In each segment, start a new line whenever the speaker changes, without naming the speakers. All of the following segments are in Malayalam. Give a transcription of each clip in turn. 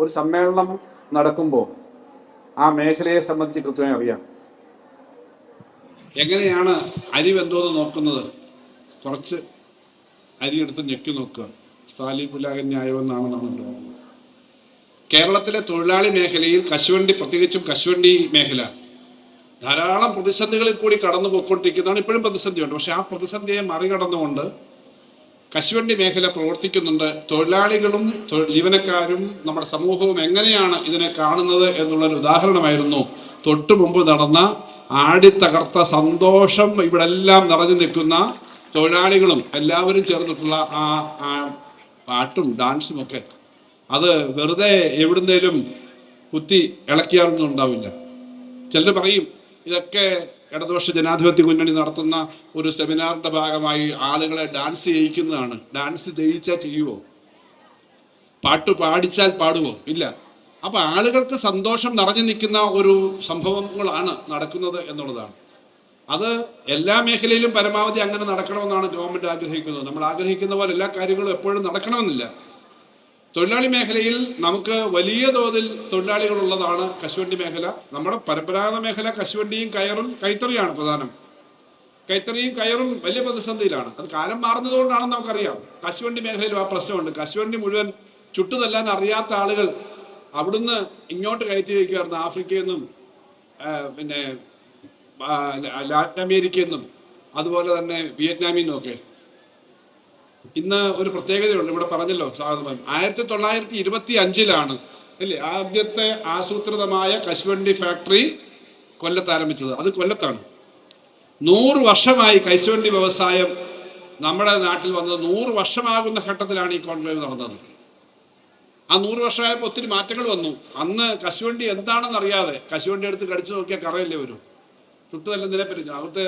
ഒരു സമ്മേളനം നടക്കുമ്പോൾ ആ മേഖലയെ സംബന്ധിച്ച് കൃത്യമായി അറിയാം.
എങ്ങനെയാണ് അരി വെന്തോന്ന് നോക്കുന്നത്? കുറച്ച് അരി എടുത്ത് ഞെക്കി നോക്കുക. സാലി പുലാകൻ ന്യായമെന്നാണ് നമ്മൾ കേരളത്തിലെ തൊഴിലാളി മേഖലയിൽ കശുവണ്ടി പ്രത്യേകിച്ചും കശുവണ്ടി മേഖല ധാരാളം പ്രതിസന്ധികളിൽ കൂടി കടന്നു പോയിക്കൊണ്ടിരിക്കുന്നതാണ് ഇപ്പോഴും പ്രതിസന്ധിയുണ്ട്. പക്ഷെ ആ പ്രതിസന്ധിയെ മറികടന്നുകൊണ്ട് കശുവണ്ടി മേഖല പ്രവർത്തിക്കുന്നുണ്ട്. തൊഴിലാളികളും ജീവനക്കാരും നമ്മുടെ സമൂഹവും എങ്ങനെയാണ് ഇതിനെ കാണുന്നത് എന്നുള്ളൊരു ഉദാഹരണമായിരുന്നു. തൊട്ടു മുമ്പ് നടന്ന ആടിത്തകർത്ത സന്തോഷം ഇവിടെ എല്ലാം നിറഞ്ഞു നിൽക്കുന്ന തൊഴിലാളികളും എല്ലാവരും ചേർന്നിട്ടുള്ള ആ പാട്ടും ഡാൻസും ഒക്കെ. അത് വെറുതെ എവിടുന്നേലും കുത്തി ഇളക്കിയാലൊന്നും ഉണ്ടാവില്ല. ചിലർ പറയും ഇതൊക്കെ ഇടതുപക്ഷ ജനാധിപത്യ മുന്നണി നടത്തുന്ന ഒരു സെമിനാറിന്റെ ഭാഗമായി ആളുകളെ ഡാൻസ് ചെയ്യിക്കുന്നതാണ്. ഡാൻസ് ചെയ്യിച്ചാൽ ചെയ്യുവോ? പാട്ട് പാടിച്ചാൽ പാടുവോ? ഇല്ല. അപ്പൊ ആളുകൾക്ക് സന്തോഷം നിറഞ്ഞു നിൽക്കുന്ന ഒരു സംഭവങ്ങളാണ് നടക്കുന്നത് എന്നുള്ളതാണ്. അത് എല്ലാ മേഖലയിലും പരമാവധി അങ്ങനെ നടക്കണമെന്നാണ് ഗവൺമെന്റ് ആഗ്രഹിക്കുന്നത്. നമ്മൾ ആഗ്രഹിക്കുന്ന പോലെ എല്ലാ കാര്യങ്ങളും എപ്പോഴും നടക്കണമെന്നില്ല. തൊഴിലാളി മേഖലയിൽ നമുക്ക് വലിയ തോതിൽ തൊഴിലാളികളുള്ളതാണ് കശുവണ്ടി മേഖല. നമ്മുടെ പരമ്പരാഗത മേഖല കശുവണ്ടിയും കയറും കൈത്തറിയാണ് പ്രധാനം. കൈത്തറിയും കയറും വലിയ പ്രതിസന്ധിയിലാണ്. അത് കാലം മാറുന്നതുകൊണ്ടാണെന്ന് നമുക്കറിയാം. കശുവണ്ടി മേഖലയിലും ആ പ്രശ്നമുണ്ട്. കശുവണ്ടി മുഴുവൻ ചുട്ടുതല്ലാൻ അറിയാത്ത ആളുകൾ അവിടുന്ന് ഇങ്ങോട്ട് കയറ്റി വയ്ക്കുമായിരുന്നു ആഫ്രിക്കയിൽ നിന്നും പിന്നെ ലാറ്റിൻ അമേരിക്കയിൽ നിന്നും അതുപോലെ തന്നെ വിയറ്റ്നാമിൽ നിന്നും ഒക്കെ. ഇന്ന് ഒരു പ്രത്യേകതയുണ്ട്. ഇവിടെ പറഞ്ഞല്ലോ സ്വാഗതം. ആയിരത്തി തൊള്ളായിരത്തി ഇരുപത്തി അഞ്ചിലാണ് അല്ലേ? ആദ്യത്തെ ആസൂത്രിതമായ കശുവണ്ടി ഫാക്ടറി കൊല്ലത്ത് ആരംഭിച്ചത്. അത് കൊല്ലത്താണ്. നൂറ് വർഷമായി കശുവണ്ടി വ്യവസായം നമ്മുടെ നാട്ടിൽ വന്നത് നൂറ് വർഷമാകുന്ന ഘട്ടത്തിലാണ് ഈ കോൺക്ലേവ് നടന്നത്. ആ നൂറ് വർഷമായപ്പോൾ ഒത്തിരി മാറ്റങ്ങൾ വന്നു. അന്ന് കശുവണ്ടി എന്താണെന്ന് അറിയാതെ കശുവണ്ടി എടുത്ത് കടിച്ചു നോക്കിയാൽ കറയല്ലേ വരും. ചുട്ടുതല്ല പറ്റി അവിടുത്തെ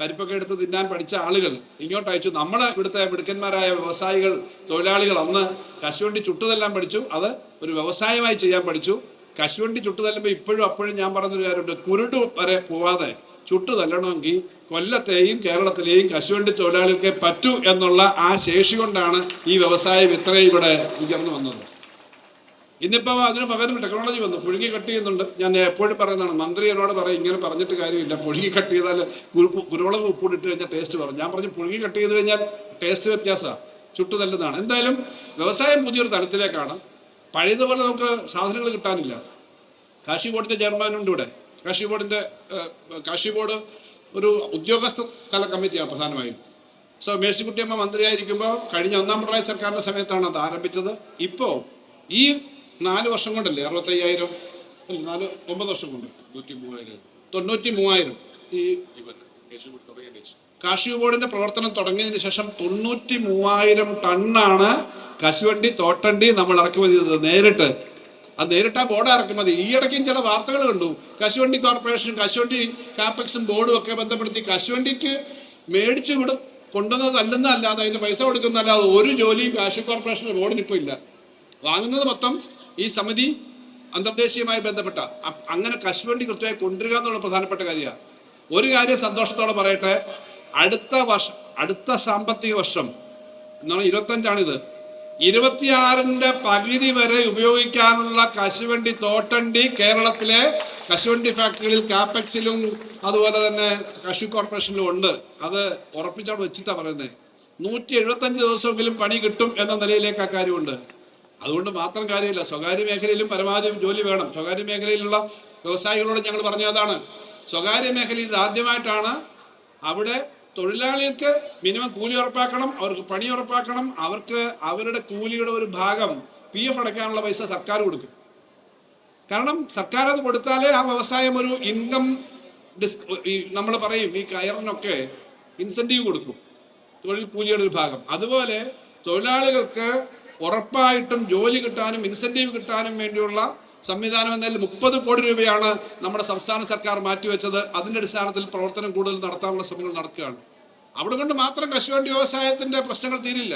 പരിപ്പൊക്കെ എടുത്ത് തിന്നാൻ പഠിച്ച ആളുകൾ ഇങ്ങോട്ട് അയച്ചു. നമ്മളെ ഇവിടുത്തെ മിടുക്കന്മാരായ വ്യവസായികൾ തൊഴിലാളികൾ അന്ന് കശുവണ്ടി ചുട്ടുതെല്ലാം പഠിച്ചു. അത് ഒരു വ്യവസായമായി ചെയ്യാൻ പഠിച്ചു. കശുവണ്ടി ചുട്ടുതല്ലുമ്പോൾ ഇപ്പോഴും അപ്പോഴും ഞാൻ പറഞ്ഞൊരു കാര്യമുണ്ട്. കുരുട് വരെ പോവാതെ ചുട്ടു തല്ലണമെങ്കിൽ കൊല്ലത്തെയും കേരളത്തിലെയും കശുവണ്ടി തൊഴിലാളികൾക്ക് പറ്റൂ എന്നുള്ള ആ ശേഷി കൊണ്ടാണ് ഈ വ്യവസായം ഇത്രയും ഇവിടെ ഉയർന്നു വന്നത്. ഇന്നിപ്പോൾ അതിന് പകരം ടെക്നോളജി വന്നു. പുഴുങ്ങി കട്ട് ചെയ്യുന്നുണ്ട്. ഞാൻ എപ്പോഴും പറയുന്നതാണ് മന്ത്രി എന്നോട് പറയും ഇങ്ങനെ പറഞ്ഞിട്ട് കാര്യമില്ല. പുഴുങ്ങി കട്ട് ചെയ്താൽ കുരുപ്പ് ഉപ്പ് ഇട്ട് കഴിഞ്ഞാൽ ടേസ്റ്റ് പറഞ്ഞു ഞാൻ പറഞ്ഞു പുഴുങ്ങി കട്ട് ചെയ്ത് കഴിഞ്ഞാൽ ടേസ്റ്റ് വ്യത്യാസമാണ് ചുട്ടു നല്ലതാണ് എന്തായാലും വ്യവസായം പുതിയൊരു തലത്തിലേക്കാണ്. പഴയതുപോലെ നമുക്ക് സാധനങ്ങൾ കിട്ടാനില്ല. കാർഷിക ബോർഡിന്റെ ചെയർമാനുണ്ട് ഇവിടെ. കാർഷിക ബോർഡിന്റെ കാർഷിക ബോർഡ് ഒരു ഉദ്യോഗസ്ഥ തല കമ്മിറ്റിയാണ് പ്രധാനമായും. സോ മേഴ്സിക്കുട്ടിയമ്മ മന്ത്രിയായിരിക്കുമ്പോൾ കഴിഞ്ഞ ഒന്നാം പിണറായി സർക്കാരിന്റെ സമയത്താണ് അത് ആരംഭിച്ചത്. ഇപ്പോൾ ഈ നാല് വർഷം കൊണ്ടല്ലേ? അറുപത്തയ്യായിരം അല്ല? നാല് ഒമ്പത് വർഷം കൊണ്ട്.
നൂറ്റി മൂവായിരം
തൊണ്ണൂറ്റി മൂവായിരം ഈ കാർഷിക ബോർഡിന്റെ പ്രവർത്തനം തുടങ്ങിയതിന് ശേഷം തൊണ്ണൂറ്റി മൂവായിരം ടണ്ണാണ് കശുവണ്ടി തോട്ടണ്ടി നമ്മൾ ഇറക്കുമതി ചെയ്തത് നേരിട്ട്. അത് നേരിട്ട് ആ ബോർഡ് ഇറക്കുമതി. ഈ ഇടയ്ക്കും ചില വാർത്തകൾ കണ്ടു. കശുവണ്ടി കോർപ്പറേഷനും കശുവണ്ടി കാപ്പക്സും ബോർഡും ഒക്കെ ബന്ധപ്പെടുത്തി കശുവണ്ടിക്ക് മേടിച്ച് വിടും കൊണ്ടുവന്നതല്ലെന്നല്ലാതെ അതിന് പൈസ കൊടുക്കുന്നതല്ലാതെ ഒരു ജോലിയും കാർഷിക കോർപ്പറേഷൻ ബോർഡിന് ഇപ്പോൾ ഇല്ല. വാങ്ങുന്നത് മൊത്തം ഈ സമിതി അന്തർദേശീയമായി ബന്ധപ്പെട്ട അങ്ങനെ കശുവണ്ടി കൃത്യമായി കൊണ്ടുവരിക എന്നുള്ള പ്രധാനപ്പെട്ട കാര്യമാണ് ഒരു കാര്യം സന്തോഷത്തോടെ പറയട്ടെ അടുത്ത വർഷം അടുത്ത സാമ്പത്തിക വർഷം എന്നാണ് ഇരുപത്തഞ്ചാണിത്. ഇരുപത്തിയാറിന്റെ പകുതി വരെ ഉപയോഗിക്കാനുള്ള കശുവണ്ടി തോട്ടണ്ടി കേരളത്തിലെ കശുവണ്ടി ഫാക്ടറികളിൽ കാപ്പക്സിലും അതുപോലെ തന്നെ കശു കോർപ്പറേഷനിലും ഉണ്ട്. അത് ഉറപ്പിച്ചവിടെ വെച്ചിട്ടാണ് പറയുന്നത് നൂറ്റി എഴുപത്തഞ്ച് ദിവസമെങ്കിലും പണി കിട്ടും എന്ന നിലയിലേക്ക് ആ കാര്യമുണ്ട്. അതുകൊണ്ട് മാത്രം കാര്യമില്ല. സ്വകാര്യ മേഖലയിലും പരമാവധി ജോലി വേണം. സ്വകാര്യ മേഖലയിലുള്ള വ്യവസായികളോട് ഞങ്ങൾ പറഞ്ഞതാണ് സ്വകാര്യ മേഖലയിൽ ഇത് ആദ്യമായിട്ടാണ് അവിടെ തൊഴിലാളികൾക്ക് മിനിമം കൂലി ഉറപ്പാക്കണം അവർക്ക് പണി ഉറപ്പാക്കണം അവർക്ക് അവരുടെ കൂലിയുടെ ഒരു ഭാഗം പി എഫ് അടയ്ക്കാനുള്ള പൈസ സർക്കാർ കൊടുക്കും. കാരണം സർക്കാർ അത് കൊടുത്താലേ ആ വ്യവസായം ഒരു ഇൻകം ഡിസ് നമ്മൾ പറയും ഈ കയറിനൊക്കെ ഇൻസെന്റീവ് കൊടുക്കും. തൊഴിൽ കൂലിയുടെ ഒരു ഭാഗം. അതുപോലെ തൊഴിലാളികൾക്ക് ഉറപ്പായിട്ടും ജോലി കിട്ടാനും ഇൻസെന്റീവ് കിട്ടാനും വേണ്ടിയുള്ള സംവിധാനം എന്നതിൽ മുപ്പത് കോടി രൂപയാണ് നമ്മുടെ സംസ്ഥാന സർക്കാർ മാറ്റിവെച്ചത്. അതിന്റെ അടിസ്ഥാനത്തിൽ പ്രവർത്തനം കൂടുതൽ നടത്താനുള്ള ശ്രമങ്ങൾ നടക്കുകയാണ്. അവിടെ കൊണ്ട് മാത്രം കശുവണ്ടി വ്യവസായത്തിന്റെ പ്രശ്നങ്ങൾ തീരില്ല.